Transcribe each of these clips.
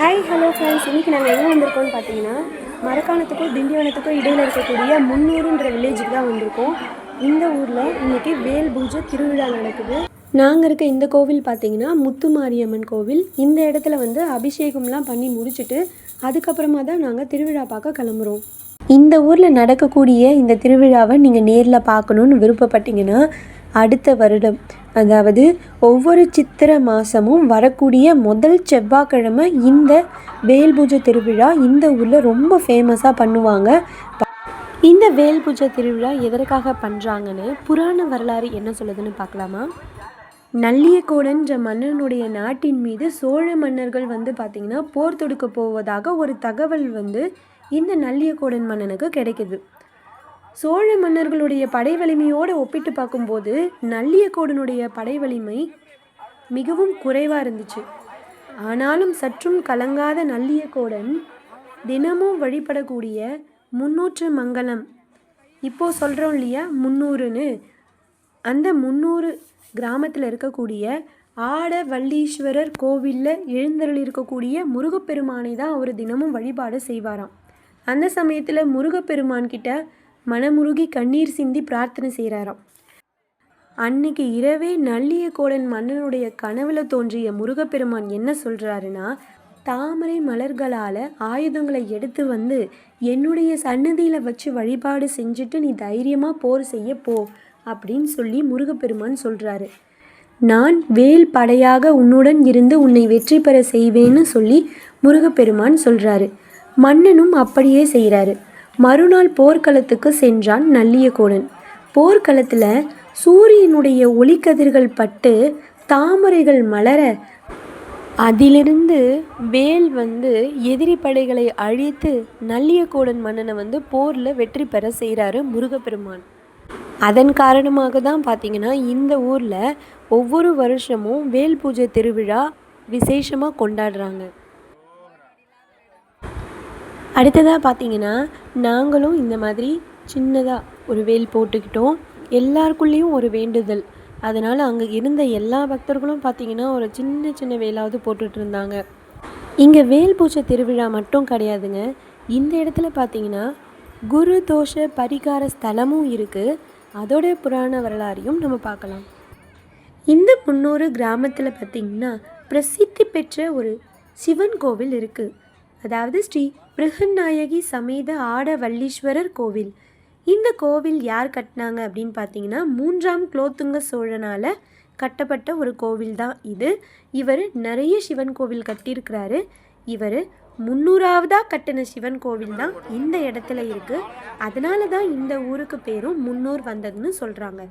Hi hello friends இன்றைக்கி நாங்கள் எங்கே வந்திருக்கோம்னு பார்த்தீங்கன்னா மரக்காணத்துக்கும் திண்டிவனத்துக்கும் இடையில் இருக்கக்கூடிய முன்னூறுன்ற வில்லேஜுக்கு தான் வந்திருக்கோம். இந்த ஊரில் இன்றைக்கி வேல் பூஜை திருவிழா நடக்குது. நாங்கள் இருக்க இந்த கோவில் பார்த்தீங்கன்னா முத்துமாரியம்மன் கோவில். இந்த இடத்துல வந்து அபிஷேகம்லாம் பண்ணி முடிச்சுட்டு அதுக்கப்புறமா தான் நாங்கள் திருவிழா பார்க்க கிளம்புறோம். இந்த ஊரில் நடக்கக்கூடிய இந்த திருவிழாவை நீங்கள் நேரில் பார்க்கணுன்னு விருப்பப்பட்டீங்கன்னா அடுத்த வருடம் அதாவது ஒவ்வொரு சித்திரை மாதமும் வரக்கூடிய முதல் செவ்வாய்க்கிழமை இந்த வேல் பூஜை திருவிழா இந்த ஊரில் ரொம்ப ஃபேமஸாக பண்ணுவாங்க. இந்த வேல் பூஜை திருவிழா எதற்காக பண்ணுறாங்கன்னு புராண வரலாறு என்ன சொல்லுதுன்னு பார்க்கலாமா? நல்லியக்கோடன்ற மன்னனுடைய நாட்டின் மீது சோழ மன்னர்கள் வந்து பார்த்திங்கன்னா போர் தொடுக்க போவதாக ஒரு தகவல் வந்து இந்த நல்லியக்கோடன் மன்னனுக்கு கிடைக்குது. சோழ மன்னர்களுடைய படை வலிமையோடு ஒப்பிட்டு பார்க்கும்போது நல்லியக்கோடனுடைய படை வலிமை மிகவும் குறைவாக இருந்துச்சு. ஆனாலும் சற்றும் கலங்காத நல்லியக்கோடன் தினமும் வழிபடக்கூடிய முன்னூற்று மங்கலம். இப்போது சொல்கிறோம் இல்லையா? முன்னூறுன்னு. அந்த முன்னூறு கிராமத்தில் இருக்கக்கூடிய ஆட வள்ளீஸ்வரர் கோவிலில் எழுந்தருள் இருக்கக்கூடிய முருகப்பெருமானை தான் அவர் தினமும் வழிபாடு செய்வாராம். அந்த சமயத்தில் முருகப்பெருமான் கிட்ட மனமுருகி கண்ணீர் சிந்தி பிரார்த்தனை செய்கிறாராம். அன்னைக்கு இரவே நல்லியக்கோடன் மன்னனுடைய கனவுல தோன்றிய முருகப்பெருமான் என்ன சொல்கிறாருன்னா தாமரை மலர்களால் ஆயுதங்களை எடுத்து வந்து என்னுடைய சன்னதியில் வச்சு வழிபாடு செஞ்சுட்டு நீ தைரியமாக போர் செய்ய போ அப்படின்னு சொல்லி முருகப்பெருமான் சொல்கிறாரு நான் வேல் படையாக உன்னுடன் இருந்து உன்னை வெற்றி பெற செய்வேன்னு சொல்லி முருகப்பெருமான் சொல்கிறாரு மன்னனும் அப்படியே செய்கிறாரு மறுநாள் போர்க்களத்துக்கு சென்றான் நல்லியக்கோடன் போர்க்களத்தில் சூரியனுடைய ஒளிக்கதிர்கள் பட்டு தாமரைகள் மலர அதிலிருந்து வேல் வந்து எதிரி படைகளை அழித்து நல்லியக்கோடன் மன்னனை வந்து போரில் வெற்றி பெற செய்கிறாரு முருகப்பெருமான். அதன் காரணமாக தான் பார்த்திங்கன்னா இந்த ஊரில் ஒவ்வொரு வருஷமும் வேல் பூஜை திருவிழா விசேஷமாக கொண்டாடுறாங்க. அடுத்ததாக பார்த்தீங்கன்னா நாங்களும் இந்த மாதிரி சின்னதாக ஒரு வேல் போட்டுக்கிட்டோம். எல்லாருக்குள்ளேயும் ஒரு வேண்டுதல். அதனால் அங்கே இருந்த எல்லா பக்தர்களும் பார்த்தீங்கன்னா ஒரு சின்ன சின்ன வேலாவது போட்டுட்டு இருந்தாங்க. இங்கே வேல் பூஜை திருவிழா மட்டும் கிடையாதுங்க. இந்த இடத்துல பார்த்தீங்கன்னா குரு தோஷ பரிகார ஸ்தலமும் இருக்குது அதோட புராண வரலாறையும் நம்ம பார்க்கலாம். இந்த முன்னூறு கிராமத்தில் பார்த்திங்கன்னா பிரசித்தி பெற்ற ஒரு சிவன் கோவில் இருக்குது அதாவது ஸ்ரீ பிருகநாயகி சமேத ஆடவல்லீஸ்வரர் கோவில். இந்த கோவில் யார் கட்டினாங்க அப்படின்னு பார்த்தீங்கன்னா மூன்றாம் குலோத்துங்க சோழனால் கட்டப்பட்ட ஒரு கோவில் தான் இது. இவர் நிறைய சிவன் கோவில் கட்டியிருக்கிறாரு. இவர் முந்நூறாவதாக கட்டின சிவன் கோவில் தான் இந்த இடத்துல இருக்குது அதனால தான் இந்த ஊருக்கு பேரும் முன்னூர் வந்ததுன்னு சொல்கிறாங்க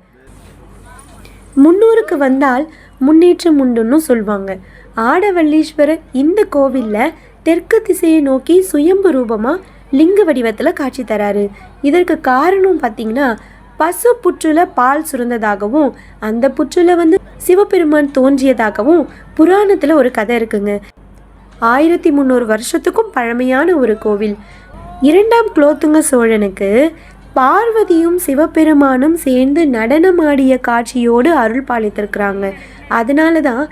முன்னூருக்கு வந்தால் முன்னேற்றம் உண்டுன்னு சொல்லுவாங்க ஆடவல்லீஸ்வரர் இந்த கோவிலில் தெற்கு திசையை நோக்கி சுயம்பு ரூபமாக லிங்க வடிவத்தில் காட்சி தராரு. இதற்கு காரணம் பார்த்தீங்கன்னா பசு புற்றுல பால் சுரந்ததாகவும் அந்த புற்றுல வந்து சிவபெருமான் தோன்றியதாகவும் புராணத்தில் ஒரு கதை இருக்குங்க. ஆயிரத்தி முந்நூறு வருஷத்துக்கும் பழமையான ஒரு கோவில். இரண்டாம் குலோத்துங்க சோழனுக்கு பார்வதியும் சிவபெருமானும் சேர்ந்து நடனமாடிய காட்சியோடு அருள் பாலித்திருக்கிறாங்க. அதனால தான்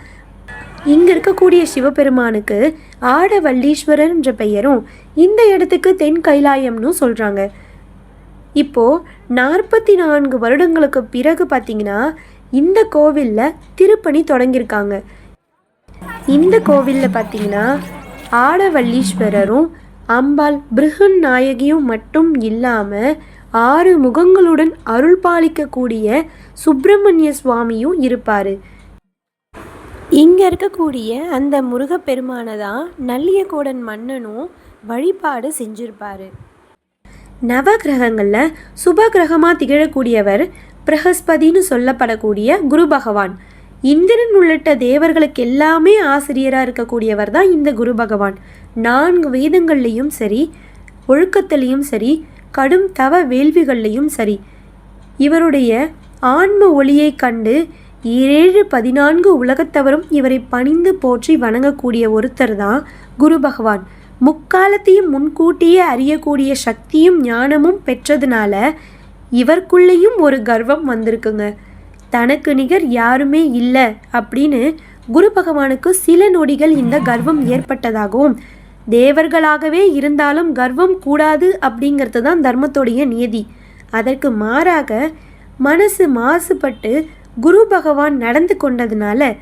இங்கே இருக்கக்கூடிய சிவபெருமானுக்கு ஆடவல்லீஸ்வரர் என்ற பெயரும் இந்த இடத்துக்கு தென் கைலாயம்னு சொல்கிறாங்க இப்போது நாற்பத்தி நான்கு வருடங்களுக்கு பிறகு பார்த்தீங்கன்னா இந்த கோவிலில் திருப்பணி தொடங்கியிருக்காங்க. இந்த கோவிலில் பார்த்தீங்கன்னா ஆடவல்லீஸ்வரரும் அம்பாள் பிருகன் நாயகியும் மட்டும் இல்லாமல் ஆறு முகங்களுடன் அருள் பாலிக்கக்கூடிய சுப்பிரமணிய சுவாமியும் இருப்பார். இங்கே இருக்கக்கூடிய அந்த முருகப்பெருமானை தான் நல்லியக்கோடன் மன்னனும் வழிபாடு செஞ்சிருப்பாரு. நவகிரகங்களில் சுப கிரகமாக திகழக்கூடியவர் பிரகஸ்பதின்னு சொல்லப்படக்கூடிய குரு பகவான். இந்திரன் உள்ளிட்ட தேவர்களுக்கு எல்லாமே ஆசிரியராக இருக்கக்கூடியவர் தான் இந்த குரு பகவான். நான்கு வேதங்கள்லேயும் சரி ஒழுக்கத்திலையும் சரி கடும் தவ வேள்விகள்லையும் சரி. இவருடைய ஆன்ம ஒளியை கண்டு ஏழு பதினான்கு உலகத்தவரும் இவரை பணிந்து போற்றி வணங்கக்கூடிய ஒருத்தர் தான் குரு பகவான். முக்காலத்தையும் முன்கூட்டியே அறியக்கூடிய சக்தியும் ஞானமும் பெற்றதுனால இவருக்குள்ளேயும் ஒரு கர்வம் வந்திருக்குங்க. தனக்கு நிகர் யாருமே இல்லை அப்படின்னு குரு பகவானுக்கு சில நொடிகள் இந்த கர்வம் ஏற்பட்டதாகவும் தேவர்களாகவே இருந்தாலும் கர்வம் கூடாது அப்படிங்கிறது தான் தர்மத்துடைய நியதி. அதற்கு மாறாக மனசு மாசுபட்டு குரு பகவான் நடந்து கொண்டதுனால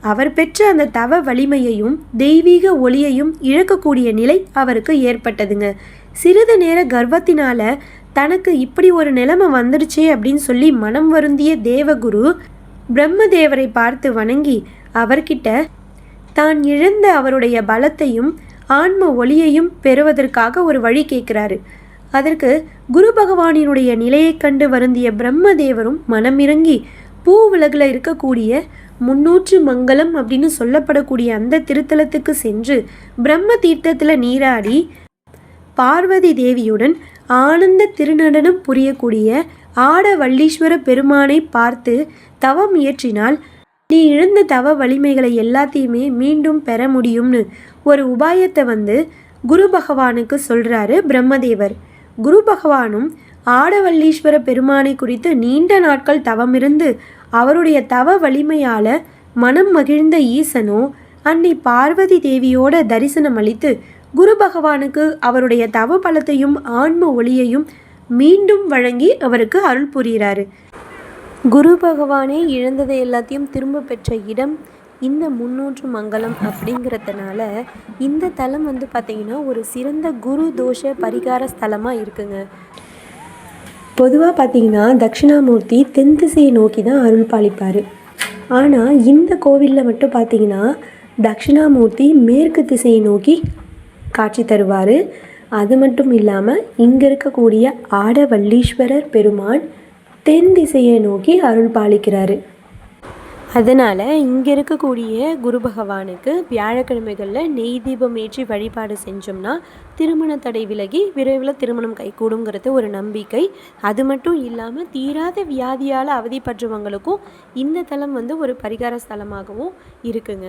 அவர் பெற்ற அந்த தவ வலிமையையும் தெய்வீக ஒளியையும் இழக்கக்கூடிய நிலை அவருக்கு ஏற்பட்டதுங்க. சிறிது நேர கர்வத்தினால தனக்கு இப்படி ஒரு நிலைமை வந்துடுச்சே அப்படின்னு சொல்லி மனம் வருந்திய தேவகுரு பிரம்மதேவரை பார்த்து வணங்கி அவர்கிட்ட தான் இழந்த அவருடைய பலத்தையும் ஆன்ம ஒளியையும் பெறுவதற்காக ஒரு வழி கேட்குறாரு. அதற்கு குரு பகவானினுடைய நிலையைக் கண்டு வருந்திய பிரம்மதேவரும் மனமிறங்கி பூ உலகில் இருக்கக்கூடிய முன்னூற்று மங்கலம் அப்படின்னு சொல்லப்படக்கூடிய அந்த திருத்தலத்துக்கு சென்று பிரம்ம தீர்த்தத்தில் நீராடி பார்வதி தேவியுடன் ஆனந்த திருநடனம் புரியக்கூடிய ஆடவல்லீஸ்வர பெருமானை பார்த்து தவம் இயற்றினால் நீ இழந்த தவ வலிமைகளை எல்லாத்தையுமே மீண்டும் பெற முடியும்னு ஒரு உபாயத்தை வந்து குரு பகவானுக்கு சொல்கிறாரு பிரம்மதேவர். குரு பகவானும் ஆடவல்லீஸ்வர பெருமானை குறித்து நீண்ட நாட்கள் தவமிருந்து அவருடைய தவ வலிமையால மனம் மகிழ்ந்த ஈசனோ அன்னை பார்வதி தேவியோட தரிசனம் அளித்து குரு பகவானுக்கு அவருடைய தவ பலத்தையும் ஆன்ம ஒளியையும் மீண்டும் வழங்கி அவருக்கு அருள் புரிகிறாரு. குரு பகவானே இழந்ததை எல்லாத்தையும் திரும்ப பெற்ற இடம் இந்த முன்னூற்று மங்கலம் அப்படிங்கிறதுனால இந்த தலம் வந்து பார்த்திங்கன்னா ஒரு சிறந்த குரு தோஷ பரிகார ஸ்தலமாக இருக்குங்க. பொதுவாக பார்த்தீங்கன்னா தட்சிணாமூர்த்தி தென் திசையை நோக்கி தான் அருள் பாலிப்பார். ஆனால் இந்த கோவிலில் மட்டும் பார்த்தீங்கன்னா தட்சிணாமூர்த்தி மேற்கு திசையை நோக்கி காட்சி தருவார். அது மட்டும் இல்லாமல் இங்கே இருக்கக்கூடிய ஆடவல்லீஸ்வரர் பெருமான் தென் திசையை நோக்கி அருள் பாலிக்கிறாரு. அதனால் இங்கே இருக்கக்கூடிய குரு பகவானுக்கு வியாழக்கிழமைகளில் நெய் தீபம் ஏற்றி வழிபாடு செஞ்சோம்னா திருமண தடை விலகி விரைவில் திருமணம் கைகூடுங்கிறது ஒரு நம்பிக்கை. அது மட்டும் இல்லாமல் தீராத வியாதியால் அவதிப்படுறவங்களுக்கும் இந்த தலம் வந்து ஒரு பரிகார ஸ்தலமாகவும் இருக்குங்க.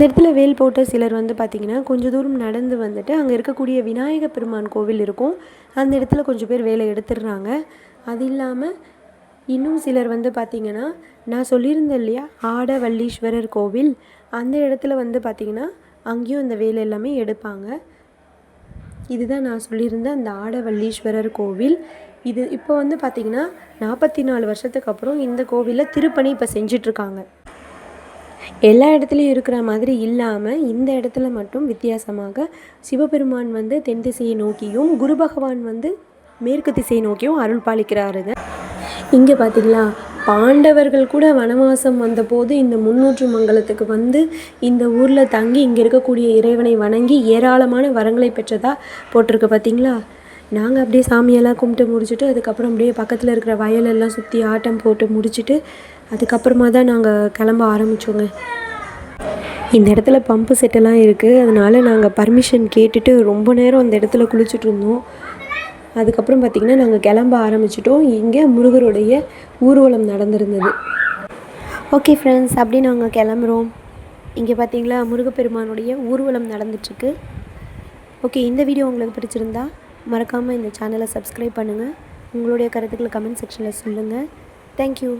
அந்த இடத்துல வேல் போட்ட சிலர் வந்து பார்த்திங்கன்னா கொஞ்சம் தூரம் நடந்து வந்துட்டு அங்கே இருக்கக்கூடிய விநாயக பெருமான் கோவில் இருக்கும். அந்த இடத்துல கொஞ்சம் பேர் வேலை எடுத்துடுறாங்க. அது இல்லாமல் இன்னும் சிலர் வந்து பார்த்திங்கன்னா நான் சொல்லியிருந்தேன் இல்லையா ஆடவல்லீஸ்வரர் கோவில். அந்த இடத்துல வந்து பார்த்திங்கன்னா அங்கேயும் இந்த வேலை எல்லாமே எடுப்பாங்க. இதுதான் நான் சொல்லியிருந்த அந்த ஆடவல்லீஸ்வரர் கோவில். இது இப்போ வந்து பார்த்திங்கன்னா நாற்பத்தி நாலு வருஷத்துக்கு அப்புறம் இந்த கோவிலில் திருப்பணி இப்போ செஞ்சிட்ருக்காங்க. எல்லா இடத்துலையும் இருக்கிற மாதிரி இல்லாமல் இந்த இடத்துல மட்டும் வித்தியாசமாக சிவபெருமான் வந்து தென் திசையை நோக்கியும் குரு பகவான் வந்து மேற்கு திசையை நோக்கியும் அருள் பாலிக்கிறாருங்க இங்கே பார்த்தீங்களா பாண்டவர்கள் கூட வனவாசம் வந்தபோது இந்த முன்னூற்று மங்கலத்துக்கு வந்து இந்த ஊரில் தங்கி இங்கே இருக்கக்கூடிய இறைவனை வணங்கி ஏராளமான வரங்களை பெற்றதாக போட்டிருக்கு பார்த்தீங்களா நாங்கள் அப்படியே சாமியெல்லாம் கும்பிட்டு முடிச்சுட்டு அதுக்கப்புறம் அப்படியே பக்கத்தில் இருக்கிற வயலெல்லாம் சுற்றி ஆட்டம் போட்டு முடிச்சுட்டு அதுக்கப்புறமா தான் நாங்கள் கிளம்ப ஆரம்பித்தோங்க இந்த இடத்துல பம்பு செட்டெல்லாம் இருக்குது அதனால் நாங்கள் பர்மிஷன் கேட்டுட்டு ரொம்ப நேரம் அந்த இடத்துல குளிச்சுட்டு இருந்தோம். அதுக்கப்புறம் பார்த்திங்கன்னா நாங்கள் கிளம்ப ஆரம்பிச்சிட்டோம். இங்கே முருகருடைய ஊர்வலம் நடந்திருந்தது. ஓகே ஃப்ரெண்ட்ஸ் அப்படி நாங்கள் கிளம்புறோம். இங்கே பார்த்தீங்களா முருகப்பெருமானுடைய ஊர்வலம் நடந்துட்டுருக்கு. ஓகே இந்த வீடியோ உங்களுக்கு பிடிச்சிருந்தா மறக்காமல் இந்த சேனலை சப்ஸ்கிரைப் பண்ணுங்கள் உங்களுடைய கருத்துக்களை கமெண்ட் செக்ஷனில் சொல்லுங்கள் தேங்க்யூ